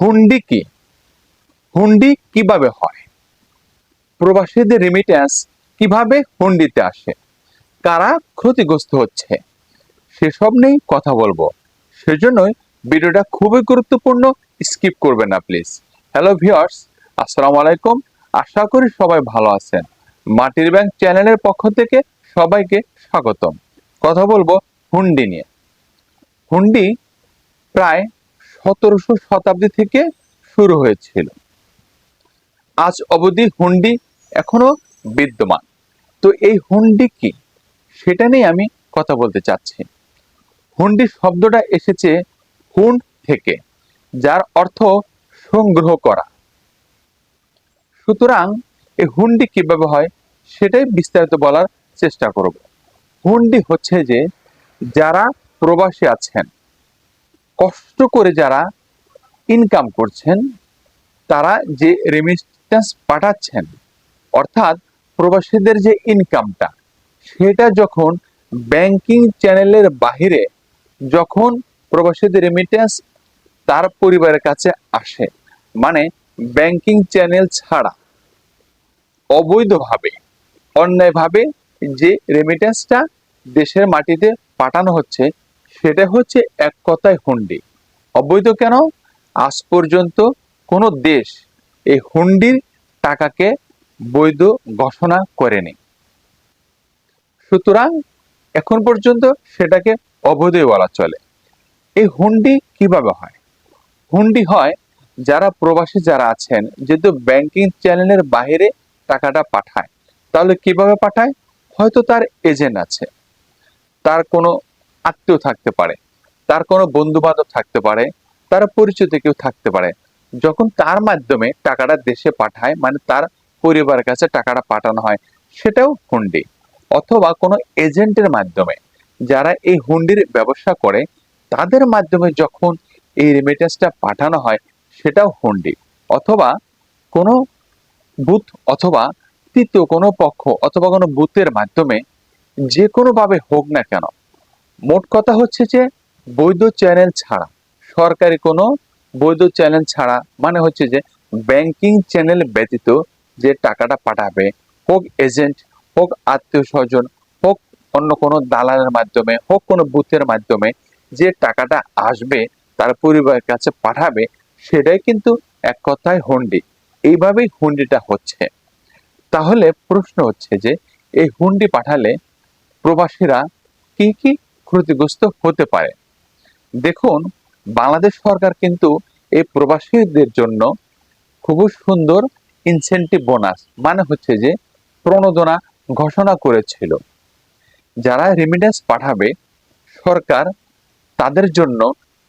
হুন্ডি কি? হুন্ডি কীভাবে হয়? প্রবাসীদের রেমিটেন্স কীভাবে হুন্ডিতে আসে? কারা ক্ষতিগ্রস্ত হচ্ছে? সেসব নিয়েই কথা বলব। সেজন্যই ভিডিওটা খুবই গুরুত্বপূর্ণ স্কিপ করবেন না প্লিজ হ্যালো ভিউয়ার্স আসসালামু আলাইকুম। আশা করি সবাই ভালো আছেন। মাটির ব্যাংক চ্যানেলের পক্ষ থেকে সবাইকে স্বাগতম। কথা বলব হুন্ডি নিয়ে। হুন্ডি প্রায় সতেরোশো শতাব্দী থেকে শুরু হয়েছিল। আজ অবধি হুন্ডি এখনও বিদ্যমান। তো এই হুন্ডি কি? সেটা নিয়ে আমি কথা বলতে চাচ্ছি। হুন্ডি শব্দটা এসেছে হুন্ড থেকে, যার অর্থ সংগ্রহ করা। সুতরাং এই হুন্ডি কীভাবে হয় সেটাই বিস্তারিত বলার চেষ্টা করব। হুন্ডি হচ্ছে যে যারা প্রবাসী আছেন কষ্ট করে যারা ইনকাম করছেন, তারা যে রেমিটেন্স পাঠাচ্ছেন, অর্থাৎ প্রবাসীদের যে ইনকামটা সেটা যখন ব্যাংকিং চ্যানেলের বাহিরে যখন প্রবাসীদের রেমিটেন্স তার পরিবারের কাছে আসে মানে ব্যাংকিং চ্যানেল ছাড়া, অবৈধভাবে, অন্যায়ভাবে যে রেমিটেন্সটা দেশের মাটিতে পাঠানো হচ্ছে সেটা হচ্ছে এক কথায় হুন্ডি। অবৈধ কেন? আজ পর্যন্ত কোনো দেশ এই হুন্ডির টাকাকে বৈধ ঘোষণা করেনি। সুতরাং এখন পর্যন্ত সেটাকে অবৈধই বলা চলে। এই হুন্ডি কীভাবে হয়? হুন্ডি হয় যারা প্রবাসী যারা আছেন, যেহেতু ব্যাংকিং চ্যানেলের বাইরে টাকাটা পাঠায়, তাহলে কীভাবে পাঠায়? হয়তো তার এজেন্ট আছে। তার কোনো আত্মীয় থাকতে পারে, তার কোনো বন্ধু বান্ধব থাকতে পারে, তার পরিচিত কেউ থাকতে পারে। যখন তার মাধ্যমে টাকাটা দেশে পাঠায় মানে তার পরিবারের কাছে টাকাটা পাঠানো হয়, সেটাও হুন্ডি অথবা কোনো এজেন্টের মাধ্যমে। যারা এই হুন্ডির ব্যবসা করে, তাদের মাধ্যমে যখন এই রেমিটেন্সটা পাঠানো হয়, সেটাও হুন্ডি অথবা কোনো বুথ অথবা তৃতীয় কোনো পক্ষ অথবা কোনো বুথের মাধ্যমে যে কোনোভাবে হোক না কেন মোট কথা হচ্ছে যে বৈধ চ্যানেল ছাড়া, সরকারি কোনো বৈধ চ্যানেল ছাড়া মানে হচ্ছে যে ব্যাংকিং চ্যানেল ব্যতীত যে টাকাটা পাঠাবে, হোক এজেন্ট হোক আত্মীয় স্বজন, হোক অন্য কোনো দালালের মাধ্যমে, হোক কোনো বুথের মাধ্যমে যে টাকাটা আসবে, তার পরিবারের কাছে পাঠাবে, সেটাই কিন্তু এক কথায় হুন্ডি। এইভাবেই হুন্ডিটা হচ্ছে। তাহলে প্রশ্ন হচ্ছে যে, এই হুন্ডি পাঠালে প্রবাসীরা কি কি ক্ষতিগ্রস্ত হতে পারে। দেখুন, বাংলাদেশ সরকার কিন্তু এই প্রবাসীদের জন্য খুব সুন্দর ইনসেন্টিভ বোনাস মানে হচ্ছে যে প্রণোদনা ঘোষণা করেছিল। যারা রেমিটেন্স পাঠাবে, সরকার তাদের জন্য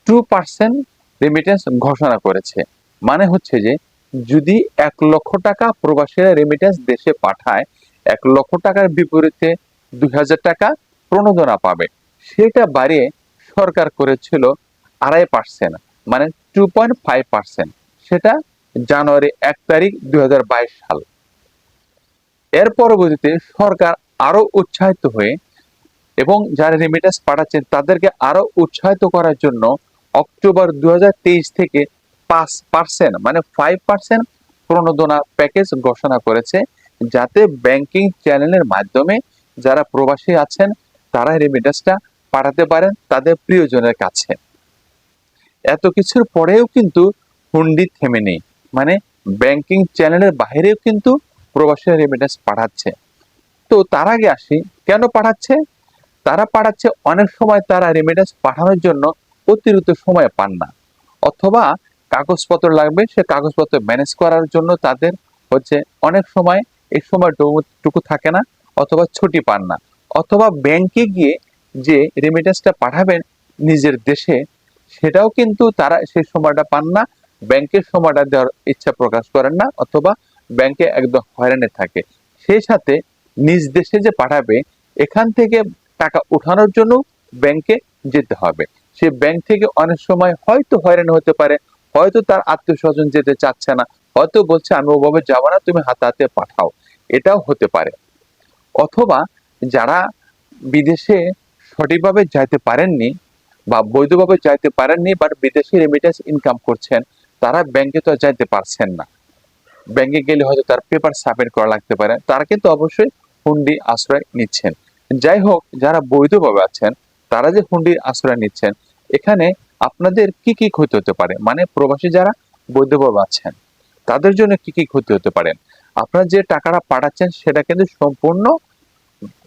টু পার্সেন্ট রেমিটেন্স ঘোষণা করেছে। মানে হচ্ছে যে যদি এক লক্ষ টাকা প্রবাসীরা রেমিটেন্স দেশে পাঠায়, এক লক্ষ টাকার বিপরীতে দুই হাজার টাকা প্রণোদনা পাবে। সেটা বাড়িয়ে সরকার করেছিল আড়াই পার্সেন্ট মানে টু পয়েন্ট ফাইভ পার্সেন্ট সেটা জানুয়ারি এক তারিখ দু হাজার বাইশ সাল। এর পরবর্তীতে সরকার আরও উৎসাহিত হয়ে এবং যারা রেমিটেন্স পাঠাচ্ছেন, তাদেরকে আরও উৎসাহিত করার জন্য অক্টোবর দু হাজার তেইশ থেকে পাঁচ পার্সেন্ট মানে ফাইভ পার্সেন্ট প্রণোদনা প্যাকেজ ঘোষণা করেছে, যাতে ব্যাংকিং চ্যানেলের মাধ্যমে যারা প্রবাসী আছেন, তারা রেমিটেন্সটা পাঠাতে পারেন তাদের প্রিয়জনের কাছে। এত কিছুর পরেও কিন্তু হুন্ডি থেমে নেই। মানে ব্যাংকিং চ্যানেলের বাইরেও কিন্তু প্রবাসী রেমিটেন্স পাঠাচ্ছে। তো তার আগে আসি, কেন পাঠাচ্ছে? তারা পাঠাচ্ছে অনেক সময় তারা রেমিটেন্স পাঠানোর জন্য অতিরিক্ত সময় পান না। অথবা কাগজপত্র লাগবে, সে কাগজপত্র ম্যানেজ করার জন্য তাদের হচ্ছে অনেক সময় এই সময়টুকু থাকে না, অথবা ছুটি পান না। অথবা ব্যাংকে গিয়ে যে রেমিটেন্সটা পাঠাবেন নিজের দেশে, সেটাও কিন্তু তারা সেই সময়টা পান না, ব্যাংকের সময়টা দেওয়ার ইচ্ছা প্রকাশ করেন না, অথবা ব্যাংকে একদম হয়রানে থাকে। সেই সাথে নিজ দেশে যে পাঠাবে, এখান থেকে টাকা উঠানোর জন্য ব্যাংকে যেতে হবে। সে ব্যাংক থেকে অনেক সময় হয়তো হয়রান হতে পারে, হয়তো তার আত্মীয় স্বজন যেতে চাচ্ছে না, হয়তো বলছে, আমি ওভাবে যাব না, তুমি হাতে হাতে পাঠাও। এটাও হতে পারে। অথবা যারা বিদেশে সঠিকভাবে যাইতে পারেননি বা বৈধভাবে যাইতে পারেননি বাট বিদেশি রেমিটেন্স ইনকাম করছেন, তারা ব্যাংকে তো যাইতে পারছেন না। ব্যাংকে গেলে হয়তো তার পেপার সাবমিট করা লাগতে পারে। তারা কিন্তু অবশ্যই হুন্ডি আশ্রয় নিচ্ছেন। যাই হোক, যারা বৈধভাবে আছেন, তারা যে হুন্ডির আশ্রয় নিচ্ছেন, এখানে আপনাদের কি কি ক্ষতি হতে পারে? মানে প্রবাসী যারা বৈধভাবে আছেন, তাদের জন্য কি কি ক্ষতি হতে পারে? আপনারা যে টাকাটা পাঠাচ্ছেন, সেটা কিন্তু সম্পূর্ণ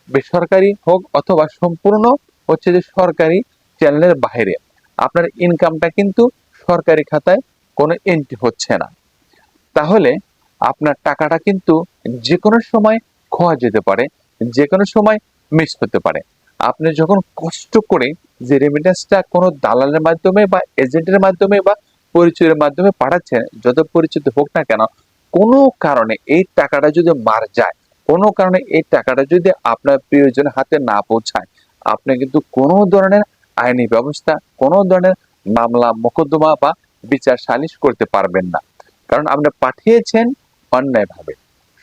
বেসরকারি হোক অথবা সম্পূর্ণ হচ্ছে যে সরকারি চ্যানেলের বাইরে, আপনার ইনকামটা কিন্তু সরকারি খাতায় কোনো এন্ট্রি হচ্ছে না। তাহলে আপনার টাকাটা কিন্তু যে কোনো সময় খোয়া যেতে পারে যে কোনো সময় মিস হতে পারে। আপনি যখন কষ্ট করে যে রেমিটেন্সটা কোনো দালালের মাধ্যমে বা এজেন্টের মাধ্যমে বা পরিচয়ের মাধ্যমে পাঠাচ্ছেন, যত পরিচিত হোক না কেন, কোনো কারণে এই টাকাটা যদি মার যায় কোনো কারণে এই টাকাটা যদি আপনার প্রিয়জনের হাতে না পৌঁছায়, আপনি কিন্তু কোনো ধরনের আইনি ব্যবস্থা, কোনো ধরনের মামলা, মোকদ্দমা বা বিচার সালিশ করতে পারবেন না। কারণ আপনি পাঠিয়েছেন অন্যায়ভাবে।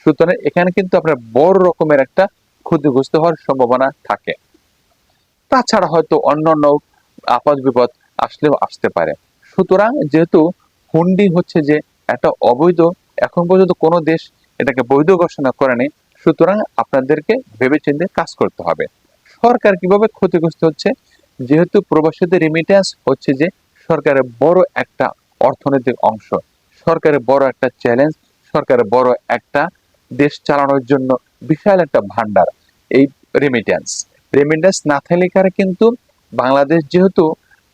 সুতরাং এখানে কিন্তু আপনার বড় রকমের একটা ক্ষতিগ্রস্ত হওয়ার সম্ভাবনা থাকে। তাছাড়া হয়তো অন্যান্য আপদ বিপদ আসলেও আসতে পারে। সুতরাং যেহেতু হুন্ডি হচ্ছে যে একটা অবৈধ, এখন পর্যন্ত কোনো দেশ এটাকে বৈধ ঘোষণা করেনি সুতরাং আপনাদেরকে ভেবেচিন্তে কাজ করতে হবে। সরকার কীভাবে ক্ষতিগ্রস্ত হচ্ছে? যেহেতু প্রবাসীদের রেমিটেন্স হচ্ছে যে, সরকারের বড় একটা অর্থনৈতিক অংশ, সরকারের বড় একটা চ্যালেঞ্জ সরকারের বড় একটা দেশ চালানোর জন্য বিশাল একটা ভান্ডার এই রেমিটেন্স রেমিটেন্স না থাকলে কারে কিন্তু বাংলাদেশ যেহেতু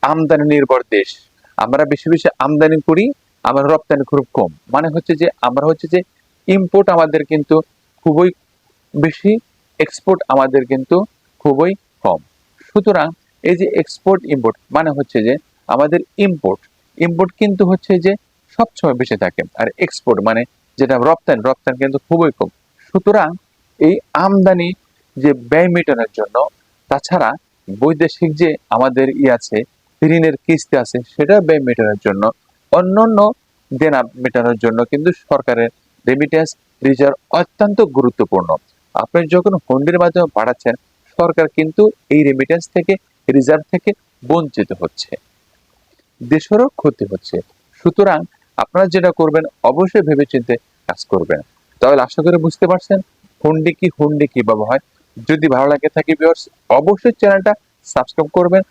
আমদানি নির্ভর দেশ, আমরা বেশি বেশি আমদানি করি, আমার রপ্তানি খুব কম। মানে হচ্ছে যে, আমরা হচ্ছে যে ইম্পোর্ট আমাদের কিন্তু খুবই বেশি এক্সপোর্ট আমাদের কিন্তু খুবই কম। সুতরাং এই যে এক্সপোর্ট ইম্পোর্ট মানে হচ্ছে যে আমাদের ইম্পোর্ট ইম্পোর্ট কিন্তু হচ্ছে যে সবসময় বেশি থাকে। আর এক্সপোর্ট মানে যেটা রপ্তানি রপ্তানি কিন্তু খুবই কম। সুতরাং এই আমদানি যে ব্যয় মেটানোর জন্য, তাছাড়া বৈদেশিক যে আমাদের ই আছে, ঋণের কিস্তি আছে, সেটা ব্যয় মেটানোর জন্য অন্যান্য দেনা মেটানোর জন্য কিন্তু সরকারের রেমিটেন্স রিজার্ভ অত্যন্ত গুরুত্বপূর্ণ। আপনি যখন হুন্ডির মাধ্যমে পাঠাচ্ছেন, সরকার কিন্তু এই রেমিটেন্স থেকে রিজার্ভ থেকে বঞ্চিত হচ্ছে। দেশেরও ক্ষতি হচ্ছে। সুতরাং আপনারা যেটা করবেন, অবশ্যই ভেবে ভেবেচিন্তে কাজ করবেন। তাহলে আশা করে বুঝতে পারছেন হুন্ডি কি হুন্ডি কীভাবে হয়। যদি ভালো লাগে থাকে ভিউয়ার্স অবশ্যই চ্যানেলটা সাবস্ক্রাইব করবেন,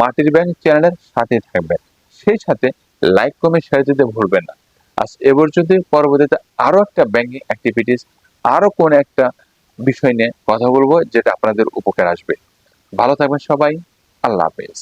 মাটির ব্যাংক চ্যানেলের সাথে থাকবেন। সেই সাথে লাইক কমেন্ট শেয়ার দিতে ভুলবেন না। আজ এবার যদি পরবর্তীতে আরও একটা ব্যাংকিং অ্যাক্টিভিটিস আরও কোন একটা বিষয় নিয়ে কথা বলব, যেটা আপনাদের উপকার আসবে। ভালো থাকবেন সবাই। আল্লাহ হাফেজ।